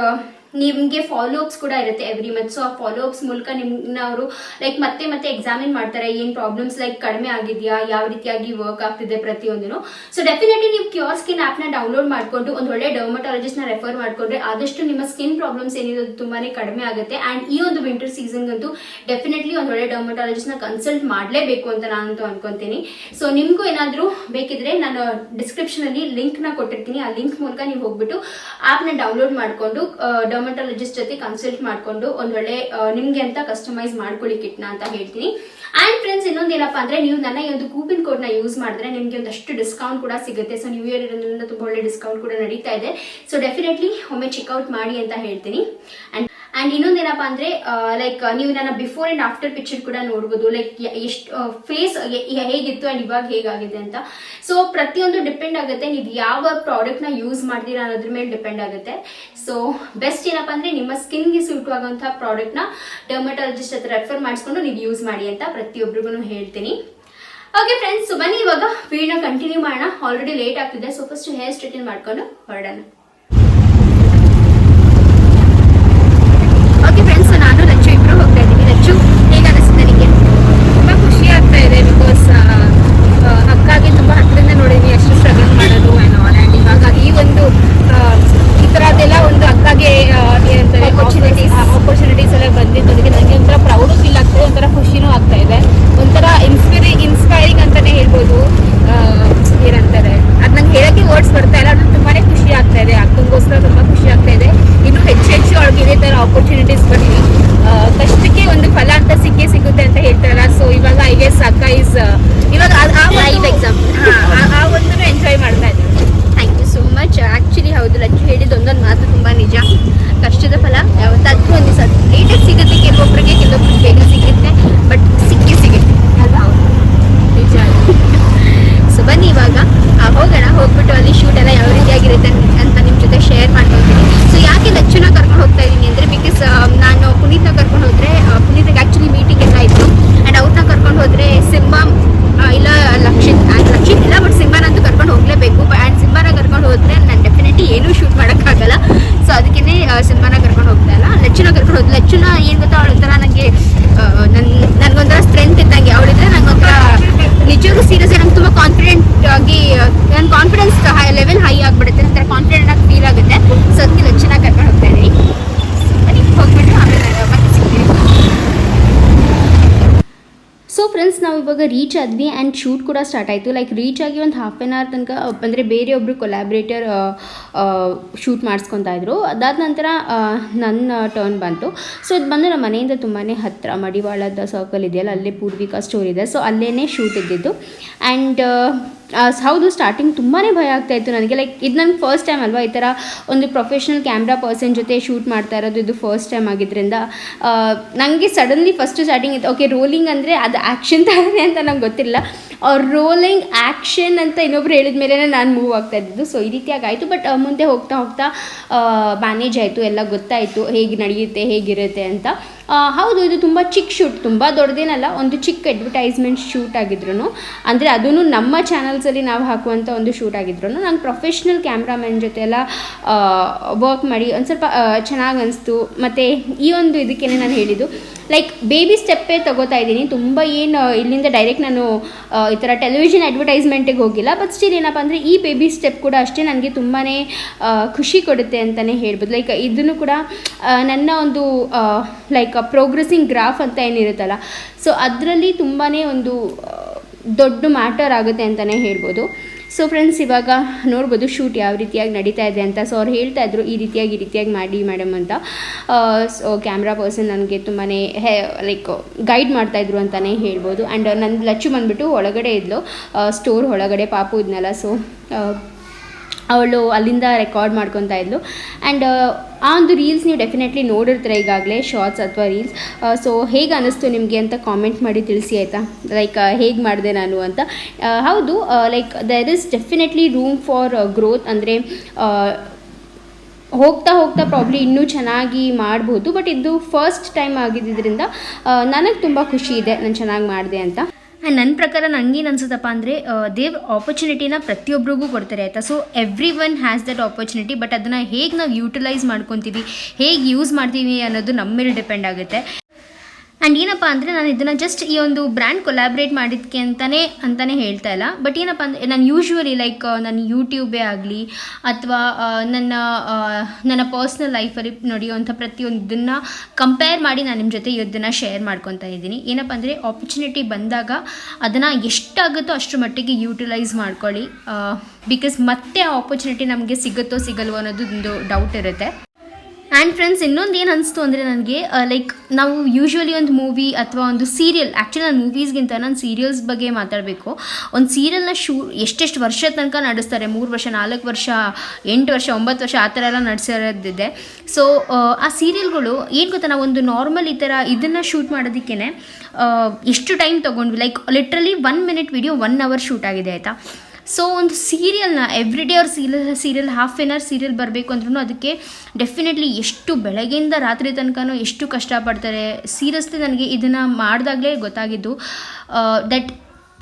ನಿಮ್ಗೆ ಫಾಲೋ ಅಪ್ಸ್ ಕೂಡ ಇರುತ್ತೆ ಎವ್ರಿ ಮಂತ್ ಸೊ ಆ ಫಾಲೋ ಅಪ್ಸ್ ಮೂಲಕ ನಿಮ್ನ ಅವರು ಲೈಕ್ ಮತ್ತೆ ಮತ್ತೆ ಎಕ್ಸಾಮಿನ್ ಮಾಡ್ತಾರೆ, ಏನ್ ಪ್ರಾಬ್ಲಮ್ಸ್ ಲೈಕ್ ಕಡಿಮೆ ಆಗಿದೆಯಾ, ಯಾವ ರೀತಿಯಾಗಿ ವರ್ಕ್ ಆಗ್ತಿದೆ ಪ್ರತಿಯೊಂದನ್ನು. ಸೊ ಡೆಫಿನೆಟ್ಲಿ ನೀವು ಕ್ಯೂರ್ ಸ್ಕಿನ್ ಆಪ್ನ ಡೌನ್ಲೋಡ್ ಮಾಡ್ಕೊಂಡು ಒಂದು ಒಳ್ಳೆ ಡರ್ಮಟಾಲಜಿಸ್ಟ್ನ ರೆಫರ್ ಮಾಡ್ಕೊಂಡ್ರೆ ಆದಷ್ಟು ನಿಮ್ಮ ಸ್ಕಿನ್ ಪ್ರಾಬ್ಲಮ್ಸ್ ಏನಿದೆ ಅದು ತುಂಬಾನೇ ಕಡಿಮೆ ಆಗುತ್ತೆ. ಅಂಡ್ ಈ ಒಂದು ವಿಂಟರ್ ಸೀಸನ್ ಅಂತೂ ಡೆಫಿನೆಟ್ಲಿ ಒಂದು ಒಳ್ಳೆ ಡರ್ಮಟಾಲಜಿಸ್ಟ್ನ ಕನ್ಸಲ್ಟ್ ಮಾಡಲೇಬೇಕು ಅಂತ ನಾನಂತೂ ಅನ್ಕೊಂತೀನಿ. ಸೊ ನಿಮ್ಗೂ ಏನಾದ್ರೂ ಬೇಕಿದ್ರೆ ನಾನು ಡಿಸ್ಕ್ರಿಪ್ಷನ್ ಅಲ್ಲಿ ಲಿಂಕ್ನ ಕೊಟ್ಟಿರ್ತೀನಿ. ಆ ಲಿಂಕ್ ಮೂಲಕ ನೀವು ಹೋಗ್ಬಿಟ್ಟು ಆಪ್ನ ಡೌನ್ಲೋಡ್ ಮಾಡ್ಕೊಂಡು ಡರ್ಮಟಾಲಜಿಸ್ಟ್ ಜೊತೆ ಕನ್ಸಲ್ಟ್ ಮಾಡ್ಕೊಂಡು ಒಂದ್ ಒಳ್ಳೆ ನಿಮ್ಗೆ ಅಂತ ಕಸ್ಟಮೈಸ್ ಮಾಡ್ಕೊಳ್ಳಿ ಕಿಟ್ನ ಅಂತ ಹೇಳ್ತೀನಿ. ಅಂಡ್ ಫ್ರೆಂಡ್ಸ್ ಇನ್ನೊಂದು ಏನಪ್ಪಾ ಅಂದ್ರೆ ನೀವು ನನ್ನ ಈ ಒಂದು ಕೂಪನ್ ಕೋಡ್ನ ಯೂಸ್ ಮಾಡಿದ್ರೆ ನಿಮ್ಗೆ ಒಂದಷ್ಟು ಡಿಸ್ಕೌಂಟ್ ಕೂಡ ಸಿಗುತ್ತೆ. ಸೊ ನ್ಯೂ ಇಯರ್ ಇರೋದ್ರಿಂದ ತುಂಬಾ ಒಳ್ಳೆ ಡಿಸ್ಕೌಂಟ್ ಕೂಡ ನಡೀತಾ ಇದೆ. ಸೊ ಡೆಫಿನೆಟ್ಲಿ ಒಮ್ಮೆ ಚೆಕ್ಔಟ್ ಮಾಡಿ ಅಂತ ಹೇಳ್ತೀನಿ. ಅಂಡ್ ಅಂಡ್ ಇನ್ನೊಂದೇನಪ್ಪ ಅಂದ್ರೆ ಲೈಕ್ ನೀವು ನನ್ನ ಬಿಫೋರ್ ಅಂಡ್ ಆಫ್ಟರ್ ಪಿಕ್ಚರ್ ಕೂಡ ನೋಡ್ಬೋದು. ಲೈಕ್ ಎಷ್ಟು ಫೇಸ್ ಹೇಗಿತ್ತು ಅಂಡ್ ಇವಾಗ ಹೇಗಾಗಿದೆ ಅಂತ. ಸೊ ಪ್ರತಿಯೊಂದು ಡಿಪೆಂಡ್ ಆಗುತ್ತೆ. ನೀವು ಯಾವ ಪ್ರಾಡಕ್ಟ್ನ ಯೂಸ್ ಮಾಡ್ತೀರಾ ಅನ್ನೋದ್ರ ಮೇಲೆ ಡಿಪೆಂಡ್ ಆಗುತ್ತೆ. ಸೊ ಬೆಸ್ಟ್ ಏನಪ್ಪಾ ಅಂದ್ರೆ, ನಿಮ್ಮ ಸ್ಕಿನ್ಗೆ ಸೂಟ್ ಆಗುವಂತಹ ಪ್ರಾಡಕ್ಟ್ನ ಡರ್ಮಟಾಲಜಿಸ್ಟ್ ಹತ್ರ ರೆಫರ್ ಮಾಡಿಸ್ಕೊಂಡು ನೀವು ಯೂಸ್ ಮಾಡಿ ಅಂತ ಪ್ರತಿಯೊಬ್ಬರಿಗೂ ಹೇಳ್ತೀನಿ. ಓಕೆ ಫ್ರೆಂಡ್ಸ್ ಬನ್ನಿ ಇವಾಗ. ವಿಡಿಯೋನ ಕಂಟಿನ್ಯೂ ಮಾಡೋಣ. ಆಲ್ರೆಡಿ ಲೇಟ್ ಆಗ್ತಿದೆ. ಸೊ ಫಸ್ಟ್ ಹೇರ್ ಸ್ಟ್ರೈಟನ್ ಮಾಡ್ಕೊಂಡು ಹೊರಡೋಣ. ಸಿನಿಮಾನ ಕರ್ಕೊಂಡು ಹೋಗ್ತಾ ಇಲ್ಲ. ಲಚ್ಚುನ ಕರ್ಕೊಂಡು ಹೋದ್ ಲಚ್ಚುನ ಏನ್ ಗೊತ್ತಾ ಅವಳೊಂಥರ ನನಗೆ ನನ್ ನನ್ಗೊಂಥರ ಸ್ಟ್ರೆಂತ್ ಇದ್ದಂಗೆ. ಅವಳಿದ್ರೆ ನಂಗೊಂಥರ ನಿಜವಾಗೂ ಸೀರಿಯಸ್ ನಂಗೆ ತುಂಬಾ ಕಾನ್ಫಿಡೆಂಟ್ ಆಗಿ ನನ್ ಕಾನ್ಫಿಡೆನ್ಸ್ ಹೈ ಲೆವೆಲ್ ಹೈ ಆಗಿಬಿಡುತ್ತೆ. ನಂತರ ಕಾನ್ಫಿಡೆಂಟ್ ಆಗಿ ಫೀಲ್ ಆಗುತ್ತೆ. ಸೊ ಅದಕ್ಕೆ ಲಚ್ಚುನ ಕರ್ಕೊಂಡು ಹೋಗ್ತಾ ಇದ್ದೀನಿ. ಇವಾಗ ರೀಚ್ ಆದ್ವಿ ಆ್ಯಂಡ್ ಶೂಟ್ ಕೂಡ ಸ್ಟಾರ್ಟ್ ಆಯಿತು. ಲೈಕ್ ರೀಚ್ ಆಗಿ ಒಂದು ಹಾಫ್ ಆನ್ ಅವರ್ ತನಕ ಅಂದರೆ ಬೇರೆಯೊಬ್ಬರು ಕೊಲಾಬ್ರೇಟರ್ ಶೂಟ್ ಮಾಡಿಸ್ಕೊತಾ ಇದ್ರು. ಅದಾದ ನಂತರ ನನ್ನ ಟರ್ನ್ ಬಂತು. ಸೊ ಇದು ಬಂದು ನಮ್ಮ ಮನೆಯಿಂದ ತುಂಬಾ ಹತ್ತಿರ ಮಡಿವಾಳದ ಸರ್ಕಲ್ ಇದೆಯಲ್ಲ, ಅಲ್ಲೇ ಪೂರ್ವಿಕಾ ಸ್ಟೋರ್ ಇದೆ. ಸೊ ಅಲ್ಲೇ ಶೂಟ್ ಇದ್ದಿದ್ದು. ಆ್ಯಂಡ್ ಹೌದು ಸ್ಟಾರ್ಟಿಂಗ್ ತುಂಬಾ ಭಯ ಆಗ್ತಾ ಇತ್ತು ನನಗೆ. ಲೈಕ್ ಇದು ನನಗೆ ಫಸ್ಟ್ ಟೈಮ್ ಅಲ್ವಾ, ಈ ಥರ ಒಂದು ಪ್ರೊಫೆಷ್ನಲ್ ಕ್ಯಾಮ್ರಾ ಪರ್ಸನ್ ಜೊತೆ ಶೂಟ್ ಮಾಡ್ತಾ ಇರೋದು ಇದು ಫಸ್ಟ್ ಟೈಮ್ ಆಗಿದ್ದರಿಂದ ನನಗೆ ಸಡನ್ಲಿ ಫಸ್ಟ್ ಸ್ಟಾರ್ಟಿಂಗ್ ಇತ್ತು. ಓಕೆ ರೋಲಿಂಗ್ ಅಂದರೆ ಅದು ಆ್ಯಕ್ಷನ್ ಥರನೇ ಅಂತ ನಂಗೆ ಗೊತ್ತಿಲ್ಲ. ಅವ್ರು ರೋಲಿಂಗ್ ಆ್ಯಕ್ಷನ್ ಅಂತ ಇನ್ನೊಬ್ರು ಹೇಳಿದ ಮೇಲೆ ನಾನು ಮೂವ್ ಆಗ್ತಾ ಇದ್ದಿದ್ದು. ಸೊ ಈ ರೀತಿಯಾಗಿ ಆಯಿತು ಬಟ್ ಮುಂದೆ ಹೋಗ್ತಾ ಹೋಗ್ತಾ ಮ್ಯಾನೇಜ್ ಆಯಿತು. ಎಲ್ಲ ಗೊತ್ತಾಯಿತು. ಹೇಗೆ ನಡೆಯುತ್ತೆ, ಹೇಗಿರುತ್ತೆ ಅಂತ. ಹೌದು, ಇದು ತುಂಬ ಚಿಕ್ಕ ಶೂಟ್ ತುಂಬ ದೊಡ್ಡದೇನಲ್ಲ, ಒಂದು ಚಿಕ್ಕ ಅಡ್ವರ್ಟೈಸ್ಮೆಂಟ್ ಶೂಟ್ ಆಗಿದ್ರು ಅಂದರೆ ಅದೂ ನಮ್ಮ ಚಾನಲ್ಸಲ್ಲಿ ನಾವು ಹಾಕುವಂಥ ಒಂದು ಶೂಟ್ ಆಗಿದ್ರು ನಾನು ಪ್ರೊಫೆಷ್ನಲ್ ಕ್ಯಾಮ್ರಾಮನ್ ಜೊತೆ ಎಲ್ಲ ವರ್ಕ್ ಮಾಡಿ ಒಂದು ಸ್ವಲ್ಪ ಚೆನ್ನಾಗಿ ಅನಿಸ್ತು. ಮತ್ತು ಈ ಒಂದು ಇದಕ್ಕೇ ನಾನು ಹೇಳಿದ್ದು. ಲೈಕ್ ಬೇಬಿ ಸ್ಟೆಪ್ಪೇ ತಗೋತಾ ಇದ್ದೀನಿ. ತುಂಬ ಏನು ಇಲ್ಲಿಂದ ಡೈರೆಕ್ಟ್ ನಾನು ಈ ಥರ ಟೆಲಿವಿಷನ್ ಅಡ್ವರ್ಟೈಸ್ಮೆಂಟಿಗೆ ಹೋಗಿಲ್ಲ. ಬಟ್ ಸ್ಟಿಲ್ ಏನಪ್ಪ ಅಂದರೆ ಈ ಬೇಬಿ ಸ್ಟೆಪ್ ಕೂಡ ಅಷ್ಟೇ ನನಗೆ ತುಂಬಾ ಖುಷಿ ಕೊಡುತ್ತೆ ಅಂತಲೇ ಹೇಳ್ಬೋದು. ಲೈಕ್ ಇದನ್ನು ಕೂಡ ನನ್ನ ಒಂದು ಲೈಕ್ ಪ್ರೋಗ್ರೆಸಿಂಗ್ ಗ್ರಾಫ್ ಅಂತ ಏನಿರುತ್ತಲ್ಲ. ಸೊ ಅದರಲ್ಲಿ ತುಂಬಾ ಒಂದು ದೊಡ್ಡ ಮ್ಯಾಟರ್ ಆಗುತ್ತೆ ಅಂತಲೇ ಹೇಳ್ಬೋದು. ಸೊ ಫ್ರೆಂಡ್ಸ್ ಇವಾಗ ನೋಡ್ಬೋದು ಶೂಟ್ ಯಾವ ರೀತಿಯಾಗಿ ನಡೀತಾ ಇದೆ ಅಂತ. ಸೊ ಅವ್ರು ಹೇಳ್ತಾ ಇದ್ರು, ಈ ರೀತಿಯಾಗಿ ಈ ರೀತಿಯಾಗಿ ಮಾಡಿ ಮೇಡಮ್ ಅಂತ. ಸೊ ಕ್ಯಾಮ್ರಾ ಪರ್ಸನ್ ನನಗೆ ತುಂಬಾ ಹೇ ಲೈಕ್ ಗೈಡ್ ಮಾಡ್ತಾಯಿದ್ರು ಅಂತಲೇ ಹೇಳ್ಬೋದು. ಆ್ಯಂಡ್ ನನ್ನ ಲಚ್ಚು ಬಂದುಬಿಟ್ಟು ಒಳಗಡೆ ಇದ್ಲು. ಸ್ಟೋರ್ ಒಳಗಡೆ ಪಾಪು ಇದ್ನಲ್ಲ ಸೊ ಅವಳು ಅಲ್ಲಿಂದ ರೆಕಾರ್ಡ್ ಮಾಡ್ಕೊತಾ ಇದ್ಲು. ಆ್ಯಂಡ್ ಆ ಒಂದು ರೀಲ್ಸ್ ನೀವು ಡೆಫಿನೆಟ್ಲಿ ನೋಡಿರ್ತೀರ ಈಗಾಗಲೇ ಶಾರ್ಟ್ಸ್ ಅಥವಾ ರೀಲ್ಸ್ ಸೊ ಹೇಗೆ ಅನ್ನಿಸ್ತು ನಿಮಗೆ ಅಂತ ಕಾಮೆಂಟ್ ಮಾಡಿ ತಿಳಿಸಿ ಆಯಿತಾ? ಲೈಕ್ ಹೇಗೆ ಮಾಡಿದೆ ನಾನು ಅಂತ. ಹೌದು like there is definitely room for growth ಅಂದರೆ ಹೋಗ್ತಾ ಹೋಗ್ತಾ ಪ್ರಾಬ್ಲಿ ಇನ್ನೂ ಚೆನ್ನಾಗಿ ಮಾಡ್ಬೋದು. ಬಟ್ ಇದು ಫಸ್ಟ್ ಟೈಮ್ ಆಗಿದ್ದರಿಂದ ನನಗೆ ತುಂಬ ಖುಷಿ ಇದೆ, ನಾನು ಚೆನ್ನಾಗಿ ಮಾಡಿದೆ ಅಂತ. ಆ್ಯಂಡ್ ನನ್ನ ಪ್ರಕಾರ ನನಗೇನು ಅನ್ಸುತ್ತಪ್ಪ ಅಂದರೆ ದೇವ್ ಆಪರ್ಚುನಿಟಿನ ಪ್ರತಿಯೊಬ್ಬರಿಗೂ ಕೊಡ್ತಾರೆ, ಆಯಿತಾ? So everyone has that opportunity but ಅದನ್ನು ಹೇಗೆ ನಾವು ಯೂಟಿಲೈಸ್ ಮಾಡ್ಕೊತೀವಿ, ಹೇಗೆ ಯೂಸ್ ಮಾಡ್ತೀವಿ ಅನ್ನೋದು ನಮ್ಮ ಮೇಲೆ ಡಿಪೆಂಡ್ ಆಗುತ್ತೆ. ಆ್ಯಂಡ್ ಏನಪ್ಪ ಅಂದರೆ ನಾನು ಇದನ್ನು ಜಸ್ಟ್ ಈ ಒಂದು ಬ್ರ್ಯಾಂಡ್ ಕೊಲಾಬ್ರೇಟ್ ಮಾಡಿದ್ಕೆ ಅಂತಲೇ ಅಂತಲೇ ಹೇಳ್ತಾ ಇಲ್ಲ. ಬಟ್ ಏನಪ್ಪ ಅಂದರೆ ನಾನು ಯೂಶ್ವಲಿ ಲೈಕ್ ನನ್ನ ಯೂಟ್ಯೂಬೇ ಆಗಲಿ, ಅಥವಾ ನನ್ನ ನನ್ನ ಪರ್ಸ್ನಲ್ ಲೈಫಲ್ಲಿ ನಡೆಯುವಂಥ ಪ್ರತಿಯೊಂದನ್ನು ಕಂಪೇರ್ ಮಾಡಿ ನಾನು ನಿಮ್ಮ ಜೊತೆ ಇದನ್ನು ಶೇರ್ ಮಾಡ್ಕೊತಾ ಇದ್ದೀನಿ. ಏನಪ್ಪ ಅಂದರೆ ಆಪರ್ಚುನಿಟಿ ಬಂದಾಗ ಅದನ್ನು ಎಷ್ಟಾಗುತ್ತೋ ಅಷ್ಟರ ಮಟ್ಟಿಗೆ ಯೂಟಿಲೈಸ್ ಮಾಡ್ಕೊಳ್ಳಿ. ಬಿಕಾಸ್ ಮತ್ತೆ ಆ ಆಪರ್ಚುನಿಟಿ ನಮಗೆ ಸಿಗುತ್ತೋ, ಸಿಗಲ್ವೋ ಅನ್ನೋದು ಒಂದು ಡೌಟ್ ಇರುತ್ತೆ. ಆ್ಯಂಡ್ ಫ್ರೆಂಡ್ಸ್ ಇನ್ನೊಂದು ಏನು ಅನಿಸ್ತು ಅಂದರೆ ನನಗೆ ಲೈಕ್ ನಾವು ಯೂಶ್ವಲಿ ಒಂದು ಮೂವಿ ಅಥವಾ ಒಂದು ಸೀರಿಯಲ್ ಆ್ಯಕ್ಚುಲಿ ನಾನು ಮೂವೀಸ್ಗಿಂತ ನಾನು ಸೀರಿಯಲ್ಸ್ ಬಗ್ಗೆ ಮಾತಾಡಬೇಕು. ಒಂದು ಸೀರಿಯಲ್ನ ಶೂ, ಎಷ್ಟೆಷ್ಟು ವರ್ಷ ತನಕ ನಡೆಸ್ತಾರೆ, ಮೂರು ವರ್ಷ, ನಾಲ್ಕು ವರ್ಷ, ಎಂಟು ವರ್ಷ, ಒಂಬತ್ತು ವರ್ಷ, ಆ ಥರ ಎಲ್ಲ ನಡೆಸಿರೋದಿದೆ ಸೊ ಆ ಸೀರಿಯಲ್ಗಳು ಏನು ಗೊತ್ತಾ, ನಾವು ಒಂದು ನಾರ್ಮಲ್ ಈ ಥರ ಇದನ್ನು ಶೂಟ್ ಮಾಡೋದಕ್ಕೇ ಎಷ್ಟು ಟೈಮ್ ತೊಗೊಂಡ್ವಿ like literally one minute video one hour shoot ಆಗಿದೆ, ಆಯಿತಾ? ಸೊ ಒಂದು ಸೀರಿಯಲ್ನ ಎವ್ರಿ ಡೇ ಅವ್ರ serial serial half an hour serial ಬರಬೇಕು ಅಂದ್ರೂ ಅದಕ್ಕೆ ಡೆಫಿನೆಟ್ಲಿ ಎಷ್ಟು ಬೆಳಗ್ಗೆಯಿಂದ ರಾತ್ರಿ ತನಕನೂ ಎಷ್ಟು ಕಷ್ಟಪಡ್ತಾರೆ. ಸೀರಿಯಸ್ಲಿ ನನಗೆ ಇದನ್ನು ಮಾಡಿದಾಗಲೇ ಗೊತ್ತಾಗಿದ್ದು ದಟ್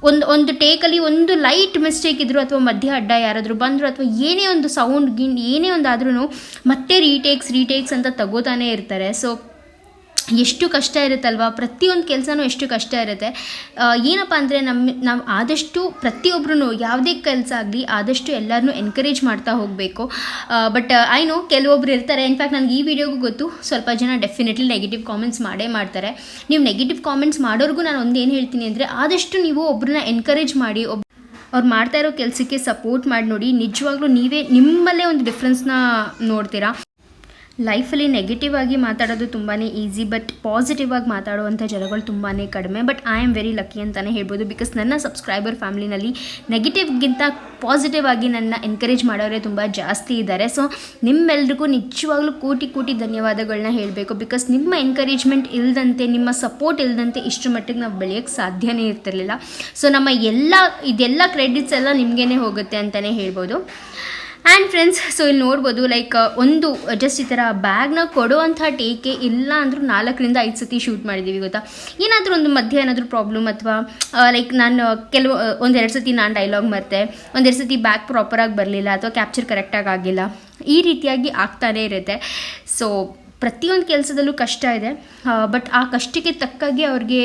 ಒಂದು ಒಂದು ಟೇಕಲ್ಲಿ ಒಂದು ಲೈಟ್ ಮಿಸ್ಟೇಕ್ ಇದ್ದರೂ ಅಥವಾ ಮಧ್ಯ ಅಡ್ಡ ಯಾರಾದರೂ ಬಂದರು ಅಥವಾ ಏನೇ ಒಂದು ಸೌಂಡ್ ಗಿಂಡ್ ಏನೇ ಒಂದು ಆದ್ರೂ ಮತ್ತೆ ರೀಟೇಕ್ಸ್ ರೀಟೇಕ್ಸ್ ಅಂತ ತಗೋತಾನೆ ಇರ್ತಾರೆ. ಸೊ ಎಷ್ಟು ಕಷ್ಟ ಇರುತ್ತಲ್ವಾ? ಪ್ರತಿಯೊಂದು ಕೆಲಸನೂ ಎಷ್ಟು ಕಷ್ಟ ಇರುತ್ತೆ. ಏನಪ್ಪ ಅಂದರೆ ನಮ್ಮ ನಾವು ಆದಷ್ಟು ಪ್ರತಿಯೊಬ್ಬರೂ ಯಾವುದೇ ಕೆಲಸ ಆಗಲಿ ಆದಷ್ಟು ಎಲ್ಲರನ್ನೂ ಎನ್ಕರೇಜ್ ಮಾಡ್ತಾ ಹೋಗಬೇಕು. ಬಟ್ ಐ ನೋ ಕೆಲವೊಬ್ರು ಇರ್ತಾರೆ. ಇನ್ಫ್ಯಾಕ್ಟ್ ನನಗೆ ಈ ವಿಡಿಯೋಗೂ ಗೊತ್ತು. ಸ್ವಲ್ಪ ಜನ ಡೆಫಿನೆಟ್ಲಿ ನೆಗೆಟಿವ್ ಕಾಮೆಂಟ್ಸ್ ಮಾಡೇ ಮಾಡ್ತಾರೆ. ನೀವು ನೆಗೆಟಿವ್ ಕಾಮೆಂಟ್ಸ್ ಮಾಡೋರ್ಗೂ ನಾನು ಒಂದೇನು ಹೇಳ್ತೀನಿ ಅಂದರೆ ಆದಷ್ಟು ನೀವು ಒಬ್ಬರನ್ನ ಎನ್ಕರೇಜ್ ಮಾಡಿ ಒಬ್ಬ ಅವ್ರು ಮಾಡ್ತಾ ಇರೋ ಕೆಲಸಕ್ಕೆ ಸಪೋರ್ಟ್ ಮಾಡಿ ನೋಡಿ. ನಿಜವಾಗ್ಲೂ ನೀವೇ ನಿಮ್ಮಲ್ಲೇ ಒಂದು ಡಿಫ್ರೆನ್ಸ್ನ ನೋಡ್ತೀರಾ? ಲೈಫಲ್ಲಿ ನೆಗೆಟಿವ್ ಆಗಿ ಮಾತಾಡೋದು ತುಂಬಾ ಈಸಿ ಬಟ್ ಪಾಸಿಟಿವ್ ಆಗಿ ಮಾತಾಡುವಂಥ ಜನಗಳು ತುಂಬಾ ಕಡಿಮೆ. But I am very lucky ಅಂತಲೇ ಹೇಳ್ಬೋದು ಬಿಕಾಸ್ ನನ್ನ ಸಬ್ಸ್ಕ್ರೈಬರ್ ಫ್ಯಾಮ್ಲಿನಲ್ಲಿ ನೆಗೆಟಿವ್ಗಿಂತ ಪಾಸಿಟಿವ್ ಆಗಿ ನನ್ನ ಎನ್ಕರೇಜ್ ಮಾಡೋರೇ ತುಂಬ ಜಾಸ್ತಿ ಇದ್ದಾರೆ. ಸೊ ನಿಮ್ಮೆಲ್ರಿಗೂ ನಿಜವಾಗ್ಲೂ ಕೋಟಿ ಕೋಟಿ ಧನ್ಯವಾದಗಳನ್ನ ಹೇಳಬೇಕು. ಬಿಕಾಸ್ ನಿಮ್ಮ ಎನ್ಕರೇಜ್ಮೆಂಟ್ ಇಲ್ಲದಂತೆ ನಿಮ್ಮ ಸಪೋರ್ಟ್ ಇಲ್ಲದಂತೆ ಇಷ್ಟು ಮಟ್ಟಿಗೆ ನಾವು ಬೆಳೆಯೋಕ್ಕೆ ಸಾಧ್ಯನೇ ಇರ್ತಿರಲಿಲ್ಲ. ಸೊ ನಮ್ಮ ಎಲ್ಲ, ಇದೆಲ್ಲ ಕ್ರೆಡಿಟ್ಸ್ ಎಲ್ಲ ನಿಮಗೇ ಹೋಗುತ್ತೆ ಅಂತಲೇ ಹೇಳ್ಬೋದು. ಆ್ಯಂಡ್ ಫ್ರೆಂಡ್ಸ್ ಸೊ ಇಲ್ಲಿ ನೋಡ್ಬೋದು ಲೈಕ್ ಒಂದು ಜಸ್ಟ್ ಈ ಥರ ಬ್ಯಾಗ್ನ ಕೊಡುವಂಥ ಟೇಕೆ ಇಲ್ಲ ಅಂದರೂ ನಾಲ್ಕರಿಂದ ಐದು ಸತಿ ಶೂಟ್ ಮಾಡಿದ್ದೀವಿ ಗೊತ್ತಾ? ಏನಾದರೂ ಒಂದು ಮಧ್ಯೆ ಏನಾದರೂ ಪ್ರಾಬ್ಲಮ್ ಅಥವಾ ಲೈಕ್ ನಾನು ಕೆಲವು ಒಂದೆರಡು ಸತಿ ನಾನು ಡೈಲಾಗ್ ಮರ್ತೆ ಒಂದೆರಡು ಸತಿ ಬ್ಯಾಗ್ ಪ್ರಾಪರಾಗಿ ಬರಲಿಲ್ಲ ಅಥವಾ ಕ್ಯಾಪ್ಚರ್ ಕರೆಕ್ಟಾಗಿ ಆಗಿಲ್ಲ, ಈ ರೀತಿಯಾಗಿ ಆಗ್ತಾನೇ ಇರುತ್ತೆ. ಸೊ ಪ್ರತಿಯೊಂದು ಕೆಲಸದಲ್ಲೂ ಕಷ್ಟ ಇದೆ. ಬಟ್ ಆ ಕಷ್ಟಕ್ಕೆ ತಕ್ಕಾಗೆ ಅವ್ರಿಗೆ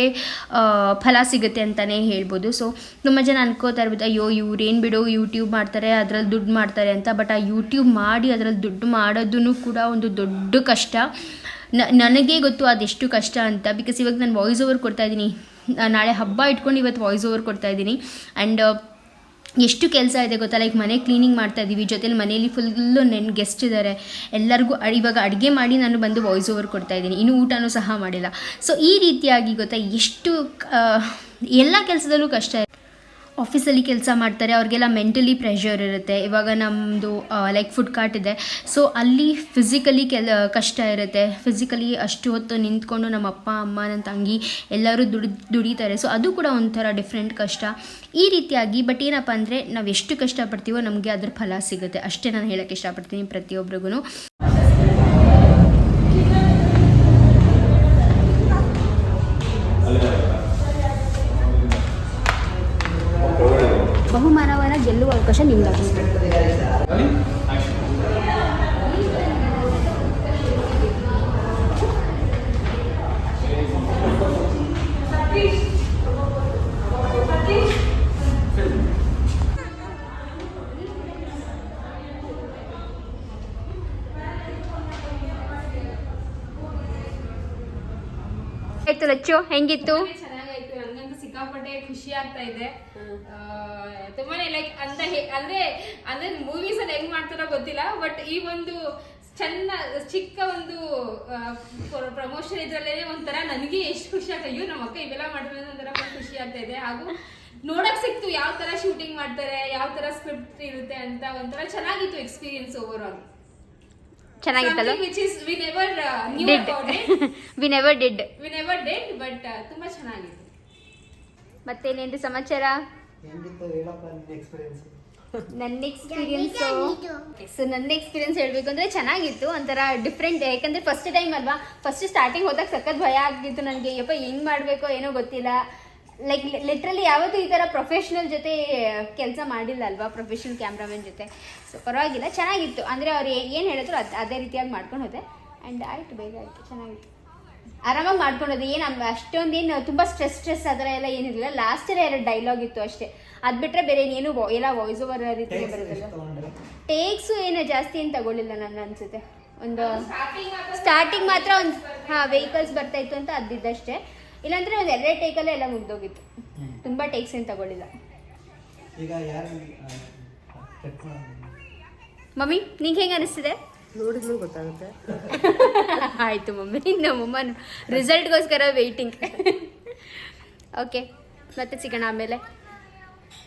ಫಲ ಸಿಗುತ್ತೆ ಅಂತಲೇ ಹೇಳ್ಬೋದು. ಸೊ ತುಂಬ ಜನ ಅನ್ಕೋತಾ ಇರ್ಬೋದು, ಅಯ್ಯೋ, ಇವ್ರೇನು ಬಿಡೋ ಯೂಟ್ಯೂಬ್ ಮಾಡ್ತಾರೆ ಅದರಲ್ಲಿ ದುಡ್ಡು ಮಾಡ್ತಾರೆ ಅಂತ. ಬಟ್ ಆ ಯೂಟ್ಯೂಬ್ ಮಾಡಿ ಅದರಲ್ಲಿ ದುಡ್ಡು ಮಾಡೋದೂ ಕೂಡ ಒಂದು ದೊಡ್ಡ ಕಷ್ಟ. ನನಗೆ ಗೊತ್ತು ಅದೆಷ್ಟು ಕಷ್ಟ ಅಂತ. ಬಿಕಾಸ್ ಇವಾಗ ನಾನು ವಾಯ್ಸ್ ಓವರ್ ಕೊಡ್ತಾ ಇದ್ದೀನಿ. ನಾಳೆ ಹಬ್ಬ ಇಟ್ಕೊಂಡು ಇವತ್ತು ವಾಯ್ಸ್ ಓವರ್ ಕೊಡ್ತಾ ಇದ್ದೀನಿ. ಆ್ಯಂಡ್ ಎಷ್ಟು ಕೆಲಸ ಇದೆ ಗೊತ್ತಾ? ಲೈಕ್ ಮನೆ ಕ್ಲೀನಿಂಗ್ ಮಾಡ್ತಾ ಇದ್ದೀವಿ ಜೊತೆಲಿ ಮನೇಲಿ ಫುಲ್ಲು ನೆನ್ ಗೆಸ್ಟ್ ಇದ್ದಾರೆ ಎಲ್ಲರಿಗೂ ಇವಾಗ ಅಡುಗೆ ಮಾಡಿ ನಾನು ಬಂದು ವಾಯ್ಸ್ ಓವರ್ ಕೊಡ್ತಾ ಇದ್ದೀನಿ. ಇನ್ನೂ ಊಟನೂ ಸಹ ಮಾಡಿಲ್ಲ. ಸೊ ಈ ರೀತಿಯಾಗಿ ಗೊತ್ತಾ, ಎಷ್ಟು ಎಲ್ಲ ಕೆಲಸದಲ್ಲೂ ಕಷ್ಟ ಇದೆ ಆಫೀಸಲ್ಲಿ ಕೆಲಸ ಮಾಡ್ತಾರೆ, ಅವ್ರಿಗೆಲ್ಲ ಮೆಂಟಲಿ ಪ್ರೆಷರ್ ಇರುತ್ತೆ. ಇವಾಗ ನಮ್ಮದು ಲೈಕ್ ಫುಡ್ ಕಾರ್ಟ್ ಇದೆ. ಸೊ ಅಲ್ಲಿ ಫಿಸಿಕಲಿ ಕೆಲ, ಕಷ್ಟ ಇರುತ್ತೆ. ಫಿಸಿಕಲಿ ಅಷ್ಟು ಹೊತ್ತು ನಿಂತ್ಕೊಂಡು ನಮ್ಮ ಅಪ್ಪ, ಅಮ್ಮ ನನ್ನ ತಂಗಿ ಎಲ್ಲರೂ ದುಡಿ, ದುಡಿತಾರೆ. ಸೊ ಅದು ಕೂಡ ಒಂಥರ ಡಿಫ್ರೆಂಟ್ ಕಷ್ಟ. ಈ ರೀತಿಯಾಗಿ ಬಟ್ ಏನಪ್ಪ ಅಂದರೆ ನಾವು ಎಷ್ಟು ಕಷ್ಟಪಡ್ತೀವೋ ನಮಗೆ ಅದ್ರ ಫಲ ಸಿಗುತ್ತೆ. ಅಷ್ಟೇ ನಾನು ಹೇಳೋಕ್ಕೆ ಇಷ್ಟಪಡ್ತೀನಿ ಪ್ರತಿಯೊಬ್ಬರಿಗೂ ಅವಕಾಶ ನಿಮ್ದಾಗುತ್ತೆ ಆಯ್ತು ಲಚ್ಚು ಹೆಂಗಿತ್ತು? ಚೆನ್ನಾಗಾಯ್ತು ನನಗಂತೂ ಸಿಕ್ಕಾಪಟ್ಟೆ ಖುಷಿ ಆಗ್ತಾ ಇದೆ. ತುಂಬಾನೇ ಲೈಕ್ ಅಂತ ಅಂದ್ರೆ ಅಂದ್ರೆ ಮೂವೀಸ್ ಅಲ್ಲಿ ಹೆಂಗ್ ಮಾಡ್ತಾರೋ ಗೊತ್ತಿಲ್ಲ ಬಟ್ ಈ ಒಂದು ಚೆನ್ನ ಚಿಕ್ಕ ಒಂದು ಪ್ರಮೋಷನ್ ಇದ್ರಲ್ಲೇ ಒಂಥರ ನನಗೆ ಎಷ್ಟು ಖುಷಿ ಆಗ್ತಾ ಅಯ್ಯೋ ನಮ್ಮ ಅಕ್ಕ ಇವೆಲ್ಲ ಮಾಡಿದ್ರೆ ಒಂಥರ ಖುಷಿ ಆಗ್ತಾ ಇದೆ. ಹಾಗೂ ನೋಡಕ್ ಸಿಕ್ತು ಯಾವ ತರ ಶೂಟಿಂಗ್ ಮಾಡ್ತಾರೆ ಯಾವ ತರ ಸ್ಕ್ರಿಪ್ಟ್ ಇರುತ್ತೆ ಅಂತ ಒಂಥರ ಚೆನ್ನಾಗಿತ್ತು experience overall ಚೆನ್ನಾಗಿತ್ತಲ್ಲ which is we never we never did we never did but ತುಂಬಾ ಚೆನ್ನಾಗಿತ್ತು. ಮತ್ತೇನೇನ್ರಿ ಸಮಾಚಾರ? ನನ್ನ ಎಕ್ಸ್ಪೀರಿಯನ್ಸ್ ಸೊ ನನ್ನ ಎಕ್ಸ್ಪೀರಿಯನ್ಸ್ ಹೇಳ್ಬೇಕು ಅಂದ್ರೆ ಚೆನ್ನಾಗಿತ್ತು ಒಂಥರ ಡಿಫ್ರೆಂಟ್ ಯಾಕಂದ್ರೆ ಫಸ್ಟ್ ಟೈಮ್ ಅಲ್ವಾ? ಫಸ್ಟ್ ಸ್ಟಾರ್ಟಿಂಗ್ ಹೋದಾಗ ಸಖತ್ ಭಯ ಆಗಿತ್ತು ನನಗೆ ಯಪ್ಪ ಹೆಂಗ್ ಮಾಡಬೇಕೋ ಏನೋ ಗೊತ್ತಿಲ್ಲ. ಲೈಕ್ ಲಿಟ್ರಲಿ ಯಾವತ್ತೂ ಈ ಥರ ಪ್ರೊಫೆಷ್ನಲ್ ಜೊತೆ ಕೆಲಸ ಮಾಡಿಲ್ಲ ಅಲ್ವಾ? ಪ್ರೊಫೆಷ್ನಲ್ ಕ್ಯಾಮ್ರಾಮನ್ ಜೊತೆ. ಸೊ ಪರವಾಗಿಲ್ಲ ಚೆನ್ನಾಗಿತ್ತು. ಅಂದರೆ ಅವ್ರು ಏನು ಹೇಳಿದ್ರು ಅದು ಅದೇ ರೀತಿಯಾಗಿ ಮಾಡ್ಕೊಂಡು ಹೋದೆ. ಆ್ಯಂಡ್ ಆಯಿತು ಬೇಗ ಆಯಿತು ಚೆನ್ನಾಗಿತ್ತು. ಆರಾಮಾಗಿ ಮಾಡ್ಕೊಂಡಿದ್ದೆ. ಏನು ಅಷ್ಟೊಂದೇನು ತುಂಬ ಸ್ಟ್ರೆಸ್ ಸ್ಟ್ರೆಸ್ ಅದರ ಥರ ಎಲ್ಲ ಏನಿರಲಿಲ್ಲ ಲಾಸ್ಟಲ್ಲಿ ಎರಡು ಡೈಲಾಗ್ ಇತ್ತು ಅಷ್ಟೇ. ಅದು ಬಿಟ್ಟರೆ ಬೇರೆ ಏನು ಎಲ್ಲ ವಾಯ್ಸ್ ಓವರ್ ರೀತಿ ಬರೋದಿಲ್ಲ. ಟೇಕ್ಸು ಏನು ಜಾಸ್ತಿ ಏನು ತಗೊಳ್ಳಿಲ್ಲ ನನ್ನ ಅನ್ಸುತ್ತೆ. ಒಂದು ಸ್ಟಾರ್ಟಿಂಗ್ ಮಾತ್ರ ಒಂದು ಹಾಂ ವೆಹಿಕಲ್ಸ್ ಬರ್ತಾ ಇತ್ತು ಅಂತ ಅದಿದ್ದಷ್ಟೇ ಇಲ್ಲಾಂದ್ರೆ ಒಂದು ಎರಡೇ ಟೇಕಲ್ಲೇ ಎಲ್ಲ ಮುಗ್ದೋಗಿತ್ತು. ತುಂಬ ಟೇಕ್ಸ್ ಏನು ತಗೊಳ್ಳಿಲ್ಲ. ಈಗ ಯಾರು ಮಮ್ಮಿ ನಿಂಗೆ ಹೆಂಗೆ ಅನಿಸ್ತಿದೆ? ನೋಡಿದ್ಮೇಲೆ ಗೊತ್ತಾಗುತ್ತೆ. ಆಯಿತು ಮಮ್ಮಿ ನಮ್ಮಮ್ಮ ರಿಸಲ್ಟ್ಗೋಸ್ಕರ ವೆಯ್ಟಿಂಗ್ ಓಕೆ ಮತ್ತೆ ಸಿಗೋಣ ಆಮೇಲೆ.